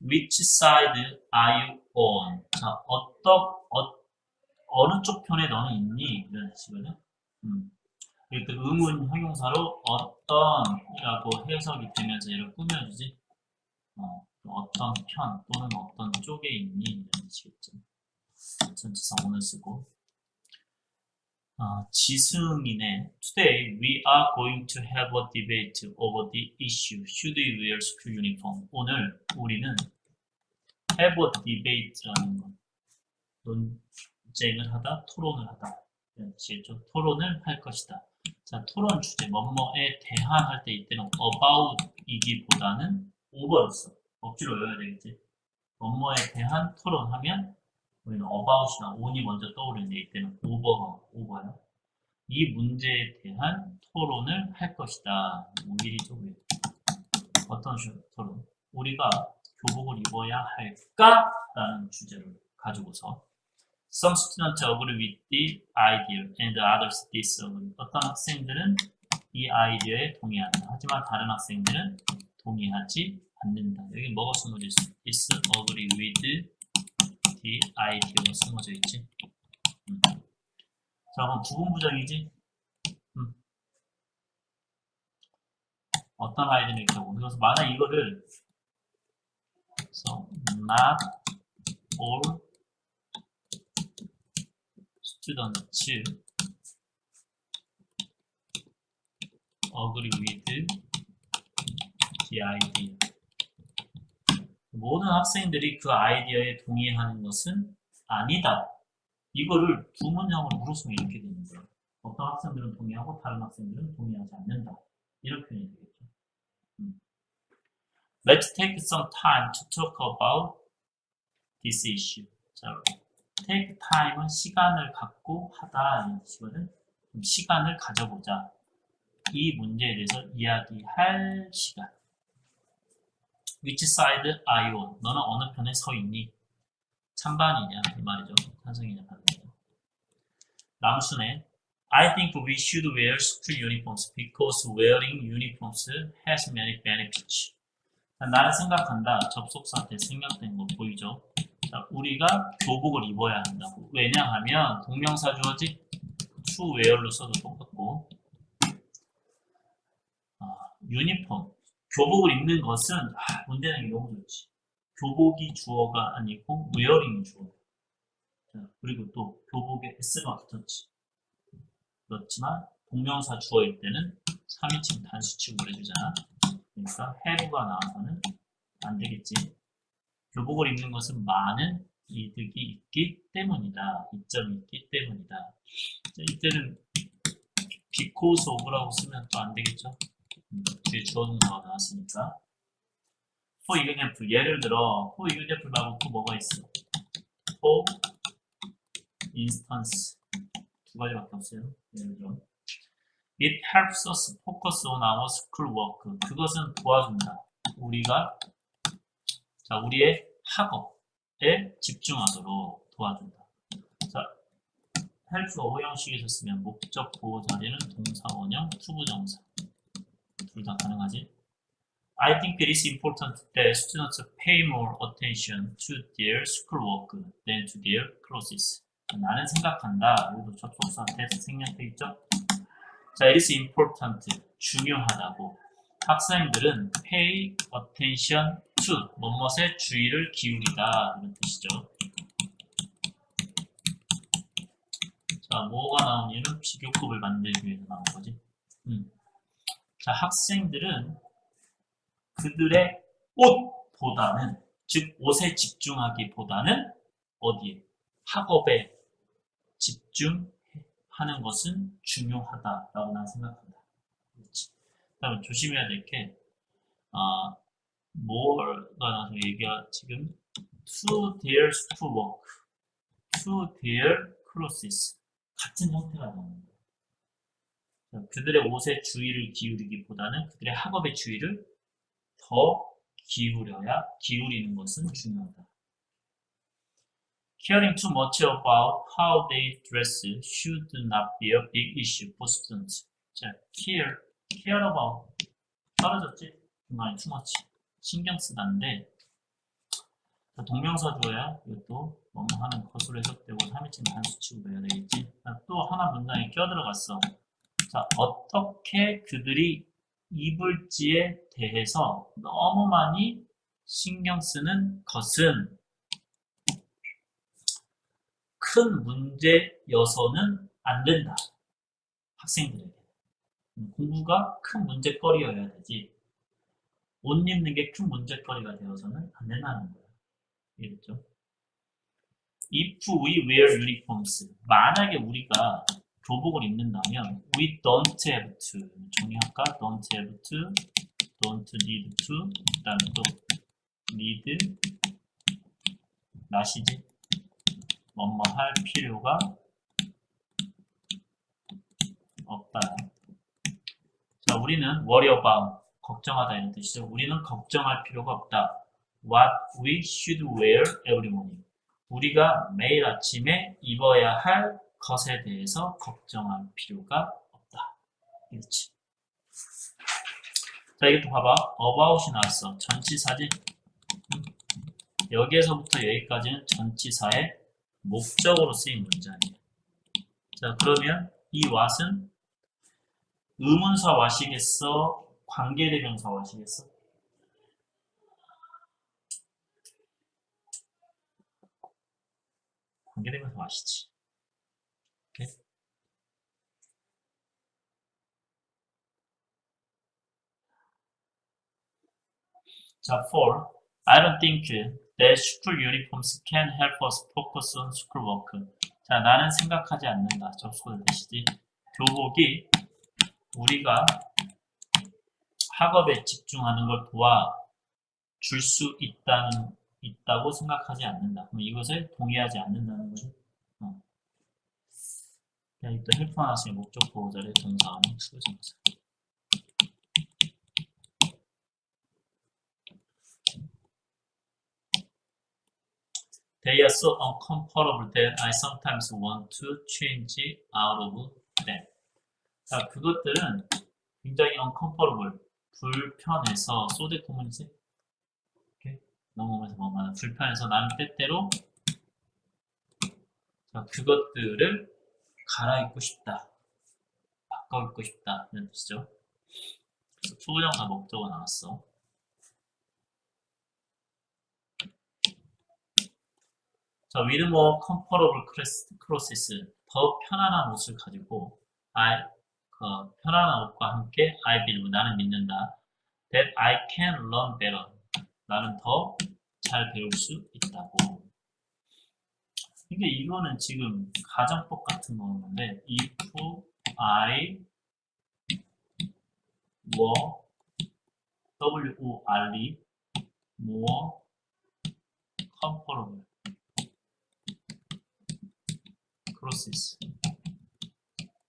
Which side are you on? 자, 어떤, 어, 어느 쪽 편에 너는 있니? 이런 뜻이거든. 음. 이렇게 의문 형용사로 어떤이라고 해석이 되면서 얘를 꾸며주지. 어, 어떤 편 또는 어떤 쪽에 있니? 이런 뜻이겠죠. 전치사 오늘 쓰고. 어, 지승이네. Today we are going to have a debate over the issue. Should we wear school uniform? 오늘 우리는 have a debate라는 것. 논쟁을 하다, 토론을 하다. 뜻이겠죠. 토론을 할 것이다. 자, 토론 주제, 뭐뭐에 대한 할 때 이때는 about이기보다는 over로 써. 억지로 외워야 되겠지. 뭐뭐에 대한 토론하면 우리는 about이나 on이 먼저 떠오르는데 이때는 over가 over요. 이 문제에 대한 토론을 할 것이다. 오일이죠, 왜? 어떤 주- 토론? 우리가 교복을 입어야 할까? 라는 주제를 가지고서 Some students agree with the idea and others disagree. 어떤 학생들은 이 아이디어에 동의한다. 하지만 다른 학생들은 동의하지 않는다. 여기 뭐가 숨어져 있어? disagree with the idea가 숨어져 있지. 음. 자, 그럼 부분부정이지? 음. 어떤 아이디어는 있다고. 그래서 만약 이거를 so not all students agree with the idea. 모든 학생들이 그 아이디어에 동의하는 것은 아니다. 이거를 두 문장으로 물었으면 이렇게 되는 거예요. 어떤 학생들은 동의하고 다른 학생들은 동의하지 않는다. 이렇게 표현이 되겠죠. 음. Let's take some time to talk about this issue. 자, take time은 시간을 갖고 하다 이런. 좀 시간을 가져보자. 이 문제에 대해서 이야기할 시간. Which side are you? 너는 어느 편에 서 있니? 찬반이냐 이 말이죠. 찬성이냐 반대냐. 남순에 I think we should wear school uniforms because wearing uniforms has many benefits. 자, 나는 생각한다. 접속사한테 생략된 거 보이죠? 자, 우리가 교복을 입어야 한다고. 왜냐하면 동명사 주어지 to wear로 써도 똑같고 아, 유니폼 교복을 입는 것은 아, 문제는 너무 좋지. 교복이 주어가 아니고 wearing이 주어. 자, 그리고 또 교복에 s가 붙었지. 그렇지만 동명사 주어일 때는 3인칭 단수 취급을 해주잖아. 그러니까 have가 나와서는 안 되겠지. 교복을 입는 것은 많은 이득이 있기 때문이다. 이점이 있기 때문이다. 자, 이때는 because of라고 쓰면 또 안 되겠죠. 음, 뒤에 주어동사가 나왔으니까. for example, 예를 들어 for example 말고 또 뭐가 있어? for instance 두 가지밖에 없어요. 예를 들어 It helps us focus on our school work. 그것은 도와준다. 우리가 자 우리의 학업에 집중하도록 도와준다. 자 help가 O 형식에서 쓰면 목적 보호 자리는 동사 원형, 투부정사 둘 다 가능하지. I think it is important that students pay more attention to their schoolwork than to their classes. 나는 생각한다. 여기도 접속사한테 생략돼 있죠. 자, it is important. 중요하다고. 학생들은 pay attention to 뭐뭇에 주의를 기울이다 이런 뜻이죠. 자, 뭐가 나온 이유는 비교급을 만들기 위해서 나온 거지. 음. 자, 학생들은 그들의 옷보다는 즉 옷에 집중하기보다는 어디에 학업에 집중하는 것은 중요하다라고 난 생각한다. 그렇지. 그다음에 조심해야 될 게 아, 뭐가 나서 얘기가 지금 to their schoolwork, to their clothes 같은 형태가 나오는 거예요. 자, 그들의 옷에 주의를 기울이기보다는 그들의 학업에 주의를 더 기울여야 기울이는 것은 중요하다. Caring too much about how they dress should not be a big issue for students. 자, care, care about 떨어졌지? 중간에 too much 신경 쓰다인데 자, 동명사 주어야 이것도 뭐뭐 하는 것으로 해석되고 3인칭 단수 취급해야 되겠지. 자, 또 하나 문장에 끼어들어갔어. 자, 어떻게 그들이 입을지에 대해서 너무 많이 신경 쓰는 것은 큰 문제여서는 안 된다. 학생들에게. 음, 공부가 큰 문제거리여야 되지. 옷 입는 게 큰 문제거리가 되어서는 안 된다는 거야. 이해됐죠? If we wear uniforms. 만약에 우리가 교복을 입는다면 we don't have to. 정리할까? don't have to, don't need to, 그 다음에 또 need, 나시지? 뭐뭐 할 필요가 없다. 자, 우리는 worry about, 걱정하다 이런 뜻이죠. 우리는 걱정할 필요가 없다. What we should wear every morning. 우리가 매일 아침에 입어야 할 것에 대해서 걱정할 필요가 없다. 이렇지. 자, 이게 또 봐봐. about이 나왔어. 전치사지. 음. 여기에서부터 여기까지는 전치사의 목적으로 쓰인 문장이에요. 자, 그러면 이 what은 의문사 what이겠어? 관계대명사 what이겠어? 관계대명사 what이지. 자, 4. I don't think that school uniforms can help us focus on school work. 자, 나는 생각하지 않는다. 접속을 되시지. 교복이 우리가 학업에 집중하는 걸 도와줄 수 있다는, 있다고 생각하지 않는다. 그럼 이것을 동의하지 않는다는 거죠. 어. 또 헬프 하나씩 목적 보호자의 동사하는 수정사. They are so uncomfortable that I sometimes want to change out of them. 자, 그것들은 굉장히 uncomfortable, 불편해서, 소대 구문이지? 이렇게 넘어가면서 뭐만 불편해서 나는 때때로 자, 그것들을 갈아입고 싶다. 바꿔 입고 싶다. 이런 뜻이죠. 그래서 투부정사 목적어 나왔어. 자, with more comfortable clothes, 더 편안한 옷을 가지고 I, 그 편안한 옷과 함께 I believe, 나는 믿는다. That I can learn better. 나는 더 잘 배울 수 있다고. 이게 이거는 지금 가정법 같은 거였는데 if I were W O R E more comfortable process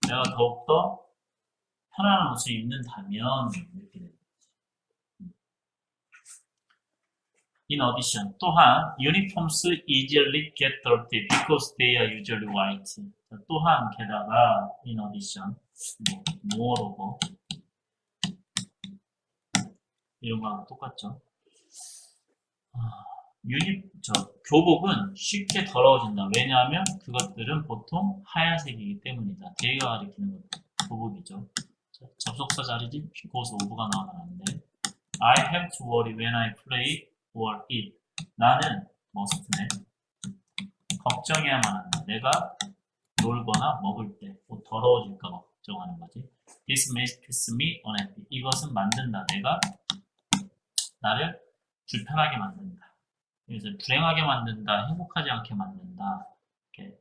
내가 더욱더 편안한 옷을 입는다면 이렇게 됩니다. In addition, 또한 uniforms easily get dirty because they are usually white. 자, 또한 게다가 in addition, 뭐, moreover 이런 거랑 똑같죠. 아, 유니, 저, 교복은 쉽게 더러워진다. 왜냐하면 그것들은 보통 하얀색이기 때문이다. 대가 가리키는 것, 교복이죠. 자, 접속사 자리지, 거기서 오브가 나오면 안 돼. I have to worry when I play or eat. 나는 머스트네. 걱정해야만 한다. 내가 놀거나 먹을 때, 뭐 더러워질까 봐 걱정하는 거지. This makes me unhappy. 이것은 만든다. 내가 나를 불편하게 만든다. 그래서 불행하게 만든다, 행복하지 않게 만든다. 이렇게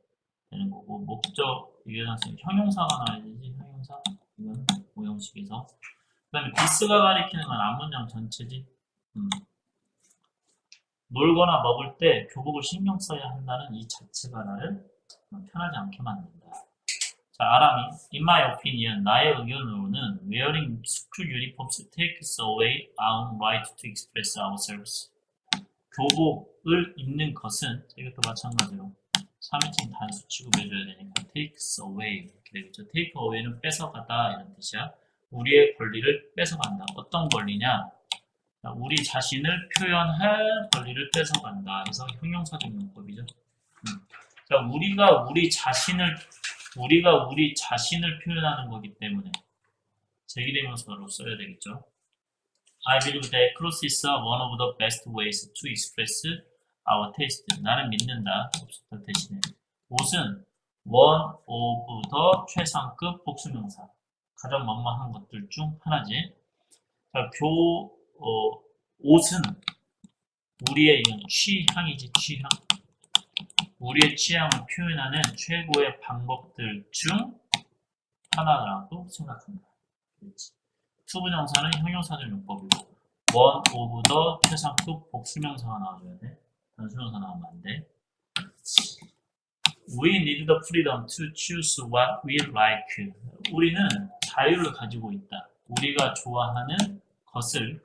되는 거고, 목적, 사실 형용사가 나와야 되지, 형용사. 이건 오형식에서. 그 다음에 디스가 가리키는 건 앞문장 전체지. 음. 놀거나 먹을 때 교복을 신경 써야 한다는 이 자체가 나를 편하지 않게 만든다. 자, 아람이 In my opinion, 나의 의견으로는 wearing school uniforms takes away our right to express ourselves. 교복을 입는 것은 이것도 마찬가지로 3인칭 단수 취급해줘야 되니까 takes away 이렇게 되겠죠. take away는 뺏어가다 이런 뜻이야. 우리의 권리를 뺏어간다. 어떤 권리냐? 자, 우리 자신을 표현할 권리를 뺏어간다. 그래서 형용사적 용법이죠. 음. 자, 우리가 우리 자신을 우리가 우리 자신을 표현하는 거기 때문에 제기대명사로 써야 되겠죠. I believe that clothes is one of the best ways to express our taste. 나는 믿는다. 대신에 옷은 one of the 최상급 복수명사. 가장 만만한 것들 중 하나지. 자, 교 어, 옷은 우리의 이런 취향이지 취향. 우리의 취향을 표현하는 최고의 방법들 중 하나라고 생각합니다. 투부정사는 형용사적 용법이고 one of the 최상급 복수명사가 나와줘야 돼. 단수명사 나오면 안 돼. We need the freedom to choose what we like. 우리는 자유를 가지고 있다. 우리가 좋아하는 것을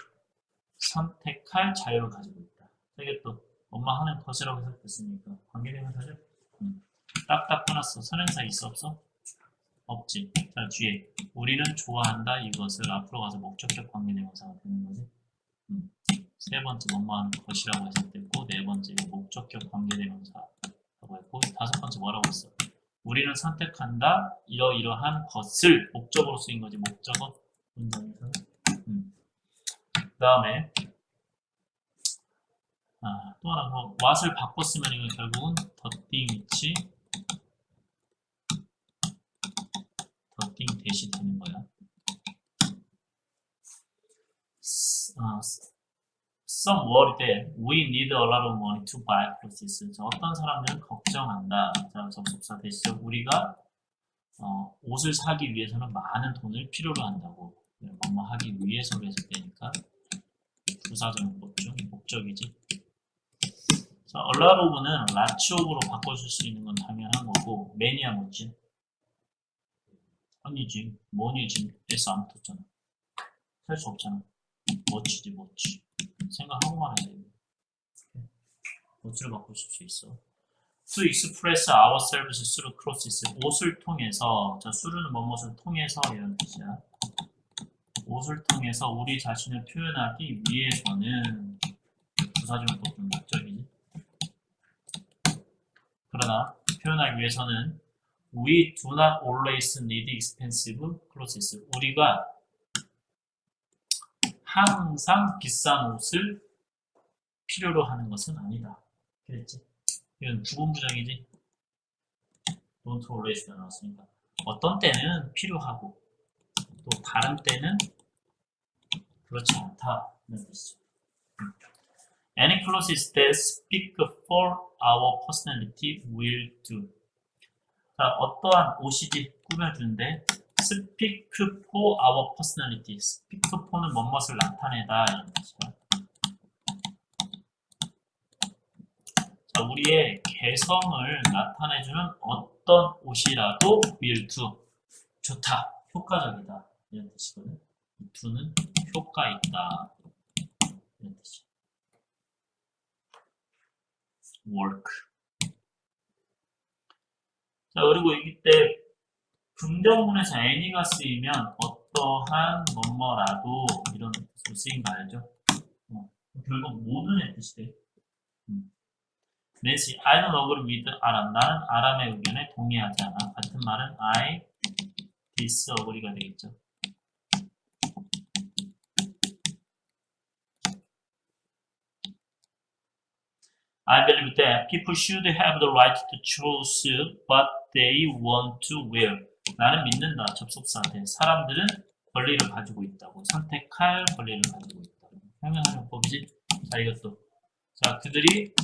선택할 자유를 가지고 있다. 이게 또 엄마 하는 것이라고 해석됐으니까 관계대명사죠? 음. 딱딱 끊었어. 선행사 있어 없어? 없지. 자 뒤에 우리는 좋아한다 이것을 앞으로 가서 목적격 관계대명사가 되는 거지. 음. 세 번째 뭐뭐 하는 것이라고 해석됐고 네 번째 목적격 관계대명사라고 했고 다섯 번째 뭐라고 했어? 우리는 선택한다 이러이러한 것을 목적으로 쓰인 거지 목적어 문장에서 음. 그 다음에 아, 또 하나 뭐 what을 바꿨으면 이건 결국은 더띵 위치 더띵 대시 되는 거야. 아, some worry that we need a lot of money to buy clothes. 자, 어떤 사람들은 걱정한다. 자, 접속사 대시죠. 우리가 어, 옷을 사기 위해서는 많은 돈을 필요로 한다고. 네, 뭐뭐 하기 위해서로 해석되니까 부사적법 중 목적이지. 자, 얼라로브는 라치오브로 바꿔줄 수 있는 건 당연한 거고 매니아 뭐지? 아니지. 뭐니지? S 안 붙었잖아. 할 수 없잖아. 멋지지 멋지 생각 한국말 해야 돼. 멋지로 바꿀 수 있어? To express ourselves through clothes 옷을 통해서 자 수르는 뭐뭇을 통해서 이런 뜻이야 옷을 통해서 우리 자신을 표현하기 위해서는 부사적법 중 목적이지 그러나 표현하기 위해서는 we do not always need expensive clothes. 우리가 항상 비싼 옷을 필요로 하는 것은 아니다. 그랬지? 이건 부분부정이지? don't always가 나왔으니까. 어떤 때는 필요하고 또 다른 때는 그렇지 않다. 이런 뜻이죠. Any clothes that speak for our personality will do. 자, 어떠한 옷이지 꾸며주는데 speak for our personality. speak for는 뭐뭇을 나타내다 이런 뜻이야. 자, 우리의 개성을 나타내주는 어떤 옷이라도 will do. 좋다. 효과적이다. 이런 뜻이거든. 이 do는 효과 있다. 이런 뜻이야. work. 자, 그리고 이때 긍정문에서 any가 쓰이면 어떠한 뭐뭐라도 이런 뜻으로 쓰인 거 알죠? 어, 결국 모든의 뜻이 돼. 음. 내시 I don't agree with 아람. 나는 아람의 의견에 동의하지 않아. 같은 말은 I disagree가 되겠죠. I believe that people should have the right to choose what they want to wear. 나는 믿는다. 접속사한테. 사람들은 권리를 가지고 있다고. 선택할 권리를 가지고 있다고. 형용하는 법이지. 자, 이것도. 자, 그들이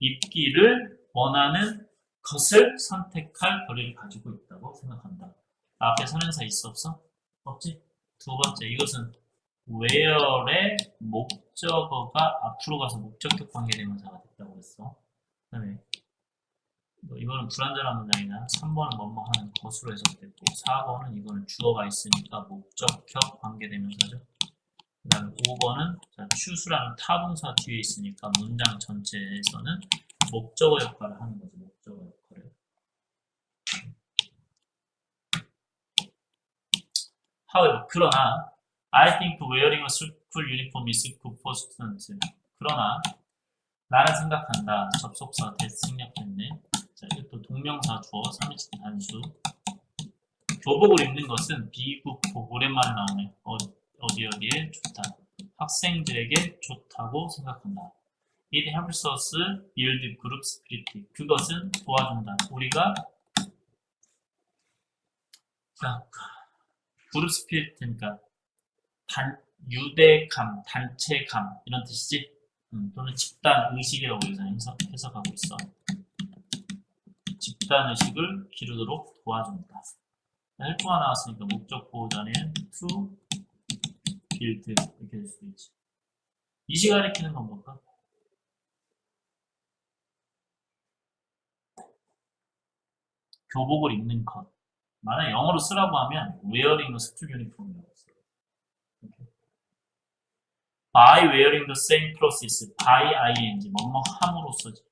입기를 원하는 것을 선택할 권리를 가지고 있다고 생각한다. 앞에 선행사 있어 없어? 없지? 두 번째, 이것은 where의 목적어가 앞으로 가서 목적격 관계대명사가 됐다고 했어. 그 다음에 뭐 이거는 불완전한 문장이나 3번은 뭐뭐 하는 것으로 해석됐고 4번은 이거는 주어가 있으니까 목적격 관계대명사죠. 그 다음에 5번은 자, 추수라는 타동사 뒤에 있으니까 문장 전체에서는 목적어 역할을 하는 거죠. 목적어 역할을. However, 그러나 I think wearing a school uniform is good for students. 그러나 나는 생각한다. 접속사 됐 생략됐네. 자, 이것도 동명사 주어 3인칭 단수. 교복을 입는 것은 비국고 오랜만에 나오네. 어, 어디 어디에 좋다. 학생들에게 좋다고 생각한다. It helps us build group spirit. 그것은 도와준다. 우리가 자, 그룹 스피릿이니까 단, 유대감, 단체감 이런 뜻이지. 음, 또는 집단 의식이라고 해서 해석, 해석하고 있어. 집단 의식을 기르도록 도와준다. 헬프가 나왔으니까 목적 보호자는 to build 이렇게 될 수도 있지. 이시 가리키는 건 뭘까? 교복을 입는 것. 만약 영어로 쓰라고 하면 wearing a school uniform이라고 써요. 이렇게. By wearing the same process, by ing, 뭐뭐 함으로써지.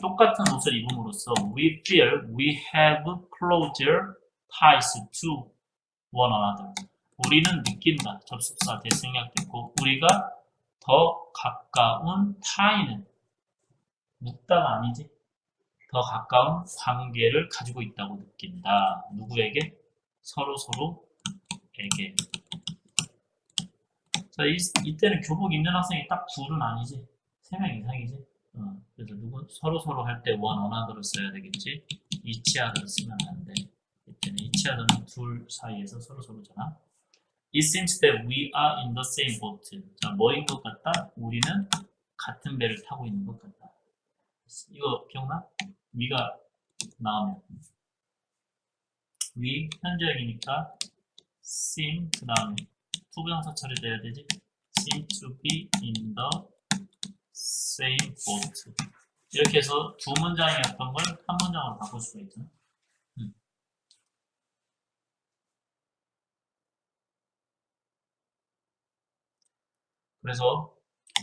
똑같은 옷을 입음으로써 we feel we have closer ties to one another. 우리는 느낀다. 접속사 대생략됐고 우리가 더 가까운 타인은 묻다가 아니지. 더 가까운 관계를 가지고 있다고 느낀다. 누구에게? 서로 서로에게. 자, 이, 이때는 교복 입는 학생이 딱 둘은 아니지. 세 명 이상이지. 어, 그래서 누구 서로 서로 할 때원 어나더를 써야 되겠지. 이치아더를 쓰면 안 돼. 이때는 이치아더는 둘 사이에서 서로 서로잖아. It seems that we are in the same boat. 자, 뭐인 것 같다? 우리는 같은 배를 타고 있는 것 같다. 이거 기억나? 위가 나오면 위 현재형이니까 seem 그 다음에 투부정사 처리돼야 되지? Seem to be in the same boat. 이렇게 해서 두 문장이었던 걸 한 문장으로 바꿀 수가 있잖아 음. 그래서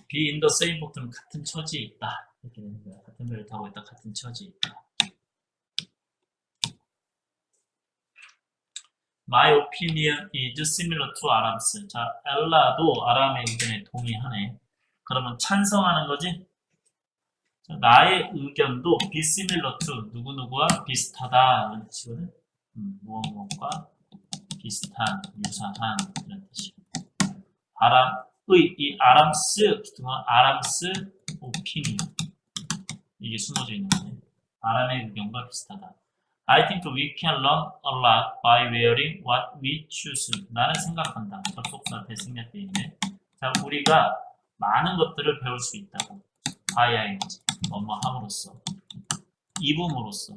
be in the same boat는 같은 처지에 있다. 이렇게 되는 거야. 같은 배를 타고 있다. 같은 처지에 있다 My opinion is similar to Aram's. 자, 엘라도 아람의 의견에 동의하네. 그러면 찬성하는 거지? 자, 나의 의견도 be similar to 누구누구와 비슷하다 이런 뜻이거든. 음, 무엇무엇과 비슷한, 유사한 이런 뜻이. 아람의 이 아람스 등은 아람스 opinion 이게 숨어져 있는 거네. 아람의 의견과 비슷하다. I think we can learn a lot by wearing what we choose. 나는 생각한다. 접속사 대승략 돼 있네. 자, 우리가 많은 것들을 배울 수 있다고. bying, 뭐뭐 함으로써. 입음으로써.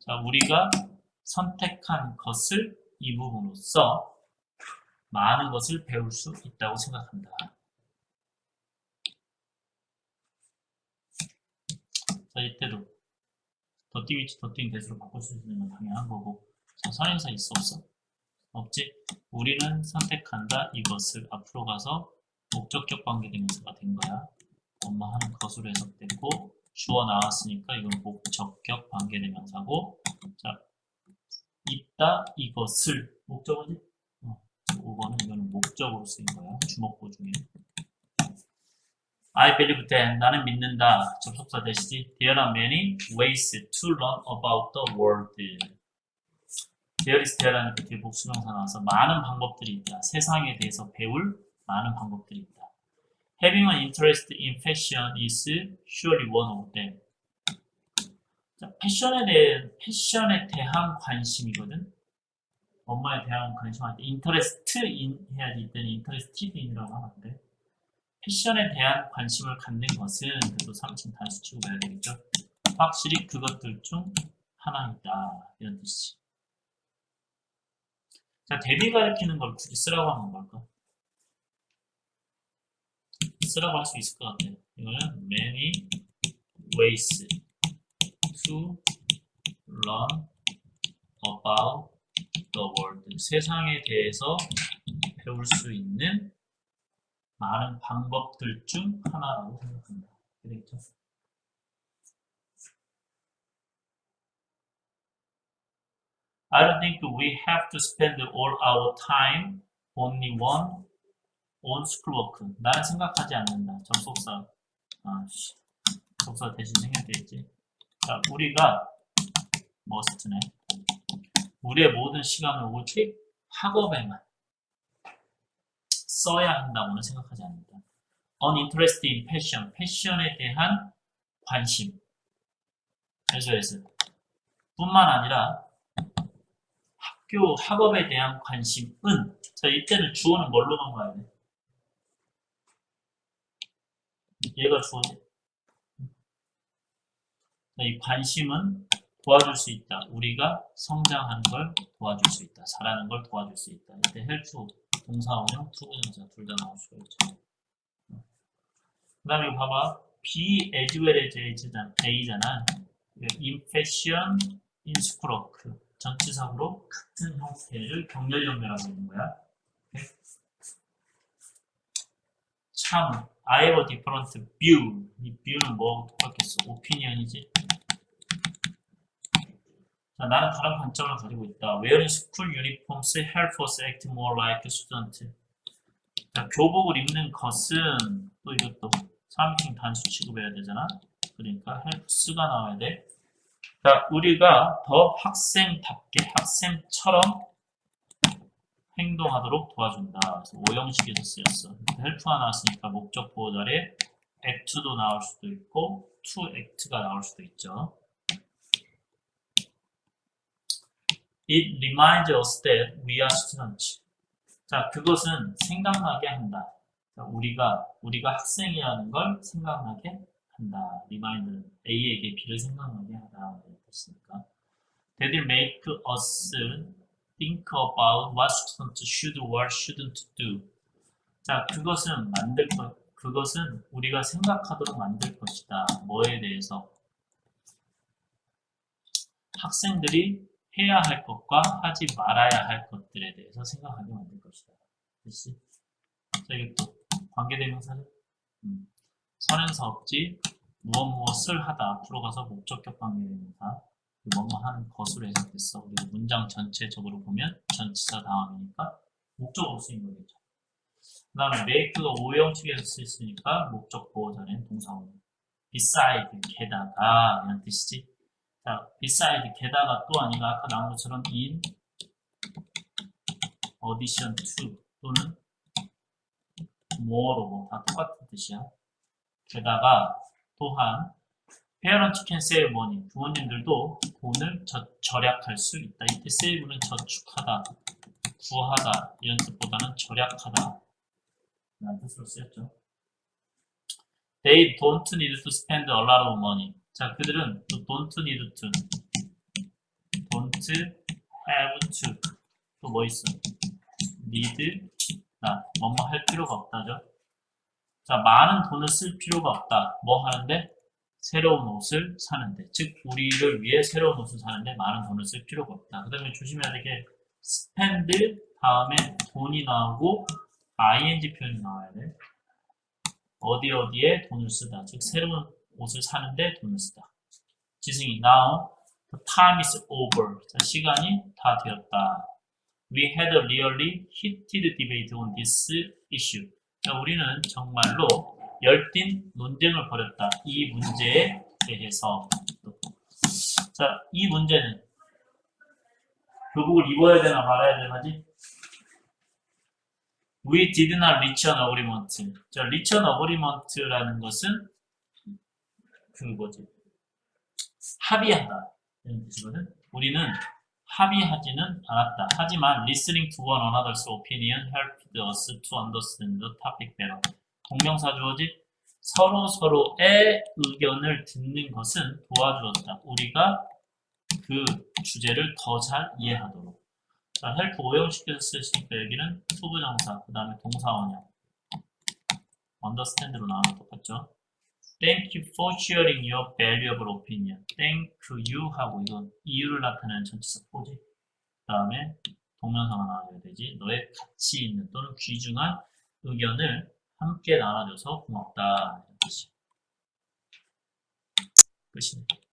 자, 우리가 선택한 것을 입음으로써 많은 것을 배울 수 있다고 생각한다. 자, 이때도 더띵 위치 더띵 대수로 바꿀 수 있는 건 당연한 거고 자, 선행사 있어 없어? 없지? 우리는 선택한다 이것을 앞으로 가서 목적격 관계대명사가 된 거야 엄마 하는 것으로 해석됐고 주어 나왔으니까 이건 목적격 관계대명사고 자 있다 이것을 목적어지? 어, 5번은 이거는 목적으로 쓰인 거야 주목보 중에 I believe that 나는 믿는다. 접속사 대시지. There are many ways to learn about the world. There is there라는 뒤에 복수명사 나와서 많은 방법들이 있다. 세상에 대해서 배울 많은 방법들이 있다. Having an interest in fashion is surely one of them. 자, 패션에 대해 패션에 대한 관심이거든. 엄마에 대한 관심할 때 interest in 해야지 이때는 interested in이라고 돼. 패션에 대한 관심을 갖는 것은 그래도 3층 단수 치고 가야 되겠죠. 확실히 그것들 중 하나이다. 이런 뜻이지. 자, 대비 가리키는 걸 굳이 쓰라고 하면 뭘까? 쓰라고 할 수 있을 것 같아요. 이거는 many ways to learn about the world. 세상에 대해서 배울 수 있는 많은 방법들 중 하나라고 생각합니다. 되겠죠? I don't think we have to spend all our time only one on school work. 나는 생각하지 않는다. 접속사. 아, 씨. 접속사 대신 생략되겠지. 자, 우리가 must네. 우리의 모든 시간을 오직 학업에만 써야 한다고는 생각하지 않는다. uninterested in passion. 패션에 대한 관심. SOS. 뿐만 아니라 학교, 학업에 대한 관심은 자, 이때는 주어는 뭘로 넘어가야 돼? 얘가 주어지. 자, 이 관심은 도와줄 수 있다. 우리가 성장하는 걸 도와줄 수 있다. 잘하는 걸 도와줄 수 있다. 이때 help 동사원형 투부정사 둘 다 나올 수가 있죠. 그 다음에 봐봐. be as well as A잖아. A잖아. in fashion, in work. 전치사구로 같은 형태를 병렬 연결하고 있는 거야. 오케이? 참, I have a different view. 이 view는 뭐하고 똑같겠어? opinion이지? 자, 나는 다른 관점을 가지고 있다. Wearing school uniforms help us act more like student. 자, 교복을 입는 것은 또 이것도 3인칭 단수 취급해야 되잖아. 그러니까 helps가 나와야 돼. 자, 우리가 더 학생답게 학생처럼 행동하도록 도와준다. 그래서 오형식에서 쓰였어. help가 나왔으니까 목적 보호 자리에 act도 나올 수도 있고 to act가 나올 수도 있죠. It reminds us that we are students. 자, 그것은 생각나게 한다. 자, 우리가 우리가 학생이라는 걸 생각나게 한다. remind는 A에게 B를 생각나게 하다. 이런 뜻이니까. That will make us think about what students should or shouldn't do. 자, 그것은 만들 것, 그것은 우리가 생각하도록 만들 것이다. 뭐에 대해서? 학생들이 해야 할 것과 하지 말아야 할 것들에 대해서 생각하게 만들 것이다. 그치? 자, 이것도 관계대명사는 음. 선행사업지 무엇 무엇을 하다 앞으로 가서 목적격 관계대명사 뭐뭐 하는 것으로 해석됐어. 그리고 문장 전체적으로 보면 전치사 다음이니까 목적으로 쓰인 거겠죠. 그 다음에 make가 오형식에서 쓰였으니까 목적 보호자는 동사원. beside 게다가 이런 뜻이지. 자, beside 게다가 또 아니가 아까 나온 것처럼 in addition to 또는 more로 다 똑같은 뜻이야. 게다가 또한 parents can save money 부모님들도 돈을 저, 절약할 수 있다. 이때 save는 저축하다, 구하다 이런 뜻보다는 절약하다 라는 뜻으로 쓰였죠. They don't need to spend a lot of money. 자, 그들은 또 don't need to, don't have to 또 뭐 있어? need 나 뭐뭐 할 필요가 없다죠. 자, 많은 돈을 쓸 필요가 없다. 뭐 하는데? 새로운 옷을 사는데. 즉, 우리를 위해 새로운 옷을 사는데 많은 돈을 쓸 필요가 없다. 그 다음에 조심해야 될 게, spend 다음에 돈이 나오고, ing 표현이 나와야 돼. 어디 어디에 돈을 쓰다. 즉, 새로운 옷을 사는데 돈을 쓰다. 지승이, now, the time is over. 자, 시간이 다 되었다. We had a really heated debate on this issue. 자, 우리는 정말로 열띤 논쟁을 벌였다. 이 문제에 대해서. 자, 이 문제는 교복을 입어야 되나 말아야 되나지? We did not reach an agreement. 자, reach an agreement라는 것은 그 뭐지? 합의한다. 이런 뜻이거든. 우리는 합의하지는 않았다. 하지만 listening to one another's opinion helped us to understand the topic better. 동명사 주어지 서로 서로의 의견을 듣는 것은 도와주었다. 우리가 그 주제를 더 잘 이해하도록. 자, help 오형식에서 쓰시니까 여기는 투부정사, 그 다음에 동사 원형. understand로 나오는 똑같죠? Thank you for sharing your valuable opinion. Thank you 하고 이건 이유를 나타내는 전치사 포지. 그 다음에 동명사가 나와줘야 되지. 너의 가치 있는 또는 귀중한 의견을 함께 나눠줘서 고맙다. 이런 뜻이. 끝이네.